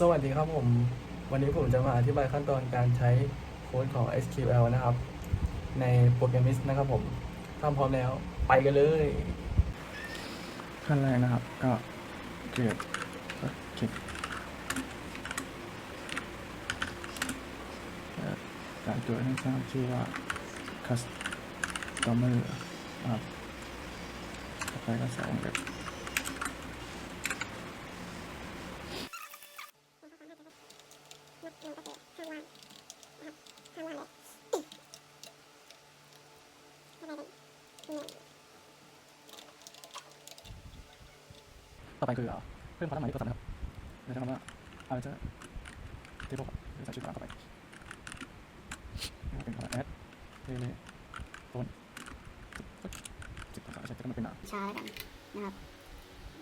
สวัสดีครับผม วันนี้ผมจะมาอธิบายขั้นตอนการใช้โค้ดของ SQL นะครับ ในโปรแกรม i s นะครับผมถ้าพร้อมแล้วไปกันเลย ขั้นแรกนะครับ ก็เกิดคลิกการตัวให้ทราบชื่อว่า customer นะครับต่อไปก็ใส่แบบ ต่อไปคือเพิ่มความหมายที่ตัวสามนะครับเราจะคำว่า alter table หรือใส่ชื่อตารางเข้าไปเป็นคำว่า add เรื่อยๆต้นจิตต่างๆใช้จะมันเป็นหนาช้าแล้วกันนะครับ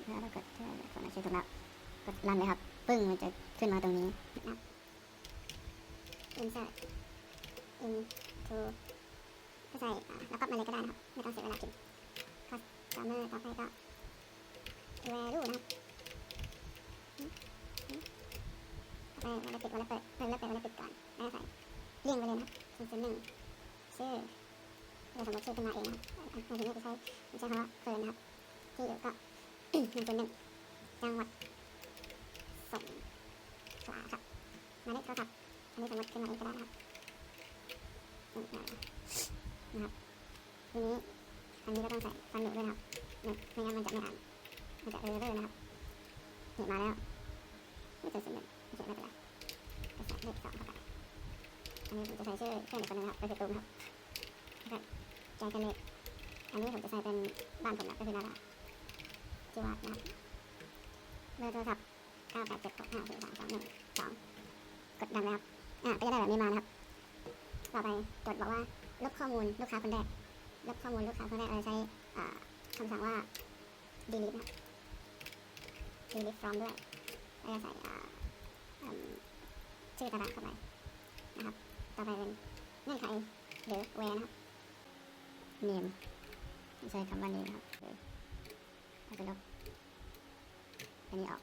แล้วถ้าเกิดใช้ถูกแล้วกดรันเลยครับ ปึ้งมันจะขึ้นมาตรงนี้นะครับ insert into ก็ใส่แล้วก็มาเลยก็ได้นะครับไม่ต้องเสียเวลาพิมพ์ customer ต่อไปก็ value นะครับต่อไปวันละปิดวันละเปิดเปิดแล้วเปิดวันละปิดก่อนแล้วก็ใส่เรียงไปเลยนะครับศูนย์ศูนย์หนึ่งชื่อเราสมมติชื่อขึ้นมาเองนะครับอะในที่นี้จะใช้ผมใช้คำว่าเฟิร์นนะครับที่อยู่ก็หนึ่งศูนย์หนึ่งจังหวัดสงขลาครับหมายเลขโทรศัพท์ อันนี้สมมติขึ้นมาเองก็ได้นะครับนึ่นะครับทีนี้อันนี้ก็ต้องใส่ฟันหนูด้วยนะครับไม่ไม่งั้นมันจะไม่อ่านมันจะเออร์เลอร์นะครับนี่มาแล้วไม่เจอศูนย์หนึ่งโอเคไม่เป็นไรก็ใส่เลขสองเข้าไปอันนี้ผมจะใช้ชื่อเพื่อนอีกคนนึงนะครับก็คือตูมครับแล้วก็ใจกันเลยอันนี้ผมจะใส่เป็นบ้านผมนะก็คือนาราจิวัดนะครับเบอร์โทรศัพท์9 8 7 6 5 4 3 2 1 2กดดันเลยครับ อ่าก็จะได้แบบนี้มานะครับ ต่อไปกดบอกว่าลบข้อมูลลูกค้าคนแรก ลบข้อมูลลูกค้าคนแรกเราใช้คำสั่งว่า delete นะครับ delete from ด้วยแล้วจะใส่ชื่อตารางเข้าไปนะครับ ต่อไปเป็นเงื่อนไขหรือ where นะครับ name ใช่คำว่านี้นะครับเราจะลบอันนี้ออก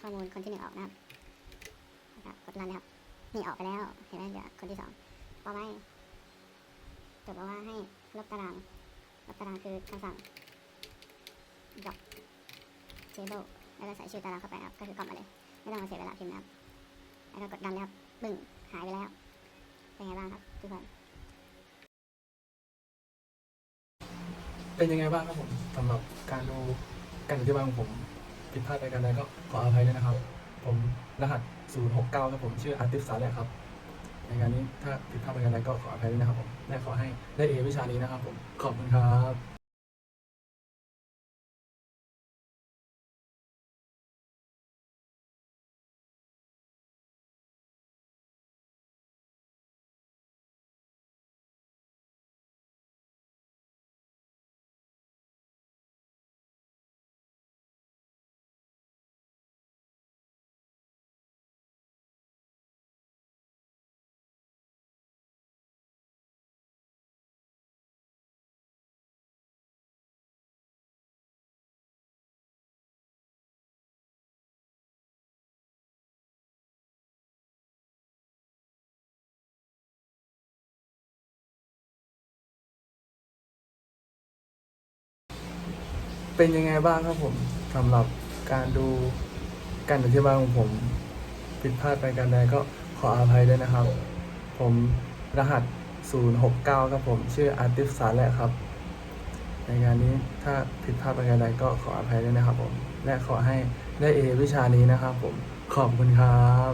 ข้อมูลคนที่หนึ่งออกนะครับนะครับกดรันนะครับ นี่ออกไปแล้วเห็นไหมเหลือคนที่สองต่อไปจบบอกว่าให้ลบตารางลบตารางคือคำสั่ง drop table แล้วก็ใส่ชื่อตารางเข้าไปครับก็คือกรอบมาเลย ไม่ต้องมาเสียเวลาพิมพ์นะครับแล้วก็กดดันนะครับปึ้งหายไปแล้วเป็นไงบ้างครับทุกคนเป็นยังไงบ้างครับผมสำหรับการดูการอธิบายของผมผิดพลาดไปกันใดก็ขออภัยด้วยนะครับ ผมรหัส 069ครับผมชื่ออาร์ติสสาแหละครับ ในงานนี้ถ้าผิดพลาดไปกันใดก็ขออภัยด้วยนะครับผมและขอให้ได้เอวิชานี้นะครับผม ขอบคุณครับ เป็นยังไงบ้างครับผมสำหรับการดูการอธิบายของผมผิดพลาดไปกันใดก็ขออภัยด้วยนะครับ ผมรหัส 069 ครับผม ชื่ออาร์ติสสารแหละครับ ในงานนี้ถ้าผิดพลาดไปกันใดก็ขออภัยด้วยนะครับผม และขอให้ได้เอวิชานี้นะครับผมขอบคุณครับ